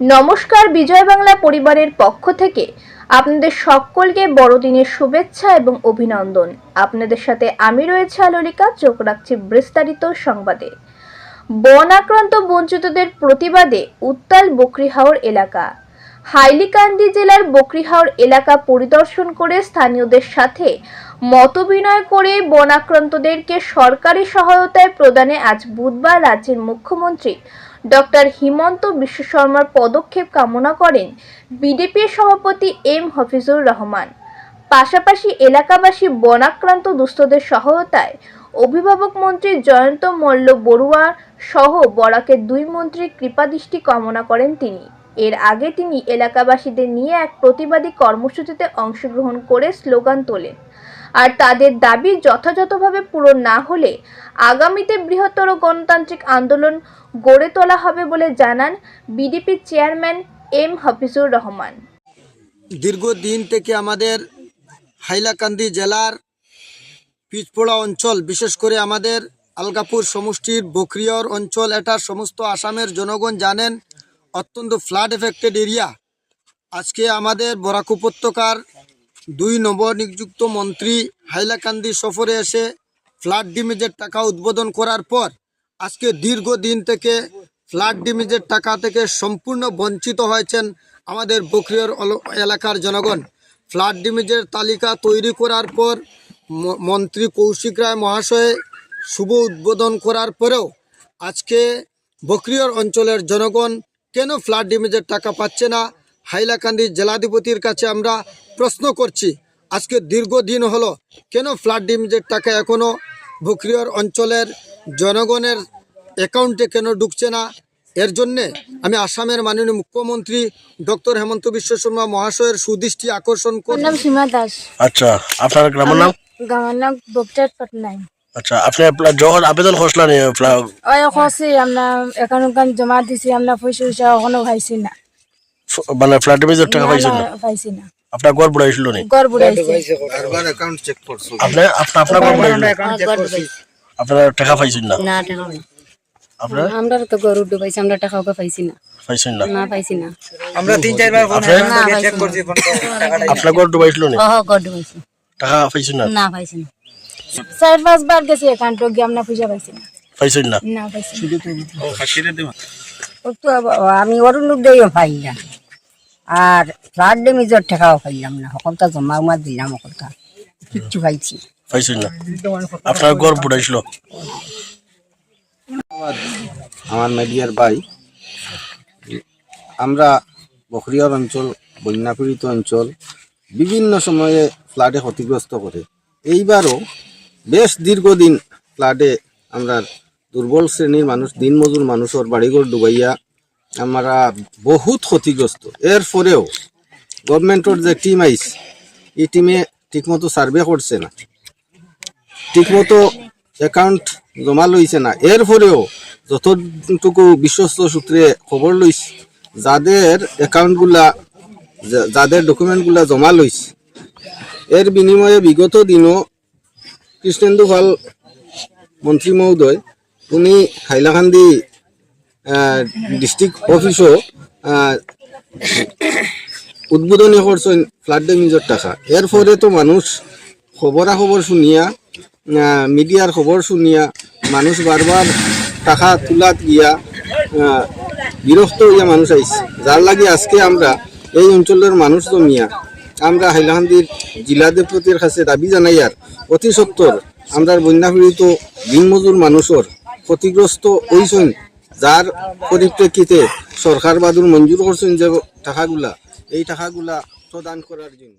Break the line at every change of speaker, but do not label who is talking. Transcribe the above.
নমস্কার, বিজয় বাংলা পরিবারের পক্ষ থেকে আপনাদের সকলকে বড়দিনের শুভেচ্ছা এবং অভিনন্দন। আপনাদের সাথে আমি রয়েছে আলোলিকা, চোখ রাখছি বিস্তারিত সংবাদে। বন আক্রান্ত বঞ্চিতদের প্রতিবাদে উত্তাল বকরিহাওর এলাকা। হাইলিকান্দি জেলার বকরিহাওর এলাকা পরিদর্শন করে স্থানীয়দের সাথে মতবিনয় করে বন আক্রান্তদেরকে সরকারি সহায়তায় প্রদানে আজ বুধবার রাজ্যের মুখ্যমন্ত্রী ডক্টর হিমন্ত বিশ্ব শর্মার পদক্ষেপ কামনা করেন বিজেপির সভাপতি এম হফিজুর রহমান। পাশাপাশি এলাকাবাসী বনাক্রান্ত দুস্থদের সহায়তায় অভিভাবক মন্ত্রী জয়ন্ত মল্ল বড়ুয়া সহ বরাকের দুই মন্ত্রীর কৃপাদৃষ্টি কামনা করেন তিনি। এর আগে তিনি এলাকাবাসীদের নিয়ে এক প্রতিবাদী কর্মসূচিতে অংশগ্রহণ করে স্লোগান তোলেন। আর তাদের দাবি যথাযথভাবে পূরণ না হলে আগামীতে বৃহত্তর গণতান্ত্রিক আন্দোলন গড়ে তোলা হবে বলে জানান BDP chairman M Hafizur Rahman.
দীর্ঘদিন থেকে আমাদের হাইলাকান্দি জেলার পিচপোড়া অঞ্চল, বিশেষ করে আমাদের আলগাপুর সমষ্টির বকরিয়র অঞ্চল, এটা সমস্ত আসামের জনগণ জানেন, অত্যন্ত ফ্লাড এফেক্টেড এরিয়া। আজকে আমাদের বরাক উপত্যকার দুই নবনিযুক্ত মন্ত্রী হাইলাকান্দি সফরে এসে ফ্লাড ডিমেজের টাকা উদ্বোধন করার পর আজকে দীর্ঘদিন থেকে ফ্লাড ডিমেজের টাকা থেকে সম্পূর্ণ বঞ্চিত হয়েছেন আমাদের বকরিয়র এলাকার জনগণ। ফ্লাড ডিমেজের তালিকা তৈরি করার পর মন্ত্রী কৌশিক রায় মহাশয় শুভ উদ্বোধন করার পরেও আজকে বকরিয়র অঞ্চলের জনগণ কেন ফ্লাড ডিমেজের টাকা পাচ্ছে না? হাইলাকান্দি জেলাধিপতির কাছে আমরা প্রশ্ন করছি আজকে দীর্ঘদিন হলো কেন ফ্লাড ডিমেজের টাকা এখনও বকরিয়র অঞ্চলের জনগণের অ্যাকাউন্টে কেন ঢুকছে না? এর জন্যে আমি আসামের মাননীয় মুখ্যমন্ত্রী ডক্টর হেমন্ত বিশ্ব শর্মা মহাশয়ের সুদৃষ্টি আকর্ষণ
আমার
করি
নাম সীমা দাস।
আচ্ছা আপনার গ্রামের নাম?
আমার নাম বকটার পটনাই
আচ্ছা আপনি আপনার যখন আবেদন করছিলেন এই
ওই খসি আমরা এখন জমা দিছি আমরা পয়সা পয়সা এখনও পাইছি না।
মানে ফ্ল্যাট ডিমেজের টাকা
না,
পাইছেন
না, পাইছি না।
আপনার ঘর বুড়াইছিল নি?
গড় বুড়াইছি
আপনি আপনি আপনার ঘর বুড়াইছিল আপনার টাকা পাইছেন না?
না টাকা
আপনার?
আমরা তো গরু ডুবাইছি আমরা টাকা ওকে পাইছি না।
পাইছেন না?
না পাইছি না।
আমরা তিন চারবার ফোন
না
করছি ফোন টাকাটা
আপনার ডুবাইছিল নি?
ডুবাইছি
টাকা পাইছেন না?
না পাইছি না।
চার পাঁচ বার গেছি এখান তো গিয়ে আমরা পয়সা পাইছি না।
পাইছেন না?
না পাইছি না।
ও তো আব- আমি অরুণোদয়ও পাই না। আর ফ্লাড ডেমেজের টাকাও পাইলাম না সকলটা জমা উমা দিলাম সকলটা কিচ্ছু পাইছি। না।
আপনার ঘর বুড়াইছিল
আমার মিডিয়ার ভাই আমরা বখরিয়ার অঞ্চল বন্যাপীড়িত অঞ্চল বিভিন্ন সময়ে ফ্লাডে ক্ষতিগ্রস্ত করে। এইবারও বেশ দীর্ঘদিন ফ্লাডে আমরা দুর্বল শ্রেণির মানুষ দিনমজুর মানুষের বাড়িঘর ডুবাইয়া আমরা বহুত ক্ষতিগ্রস্ত। এর পরেও গভর্নমেন্টর যে টিম আইস এই টিমে ঠিকমতো সার্ভে করছে না। ঠিকমতো অ্যাকাউন্ট জমা লইছে না। এর পরেও যতটুকু বিশ্বস্ত সূত্রে খবর লইছে যাদের অ্যাকাউন্টগুলা যাদের ডকুমেন্টগুলা জমা লইছে এর বিনিময়ে বিগত দিনও কৃষ্ণেন্দু পাল মন্ত্রী মহোদয়, উনি হাইলাকান্দি ডিস্ট্রিক্ট অফিসও উদ্বোধনী করছেন ফ্লাড ড্যামেজের টাকা। এর ফলে তো মানুষ খবরা খবর শুনিয়া মিডিয়ার খবর শুনিয়া, মানুষ বারবার টাকা তুলাত গিয়া বিরক্ত হইয়া মানুষ আইছে যার লাগি আজকে আমরা এই অঞ্চলের মানুষ জমিয়া, আমরা হাইলাকান্দির জেলাধিপতির কাছে দাবি জানাইয়ার অতি সত্তর আমরা বন্যা পীড়িত দিনমজুর মানুষের ক্ষতিগ্রস্ত হইছেন যার পরিপ্রেক্ষিতে সরকার বাদুর মঞ্জুর করছেন যে টাকাগুলা এই টাকাগুলা প্রদান করার জন্য।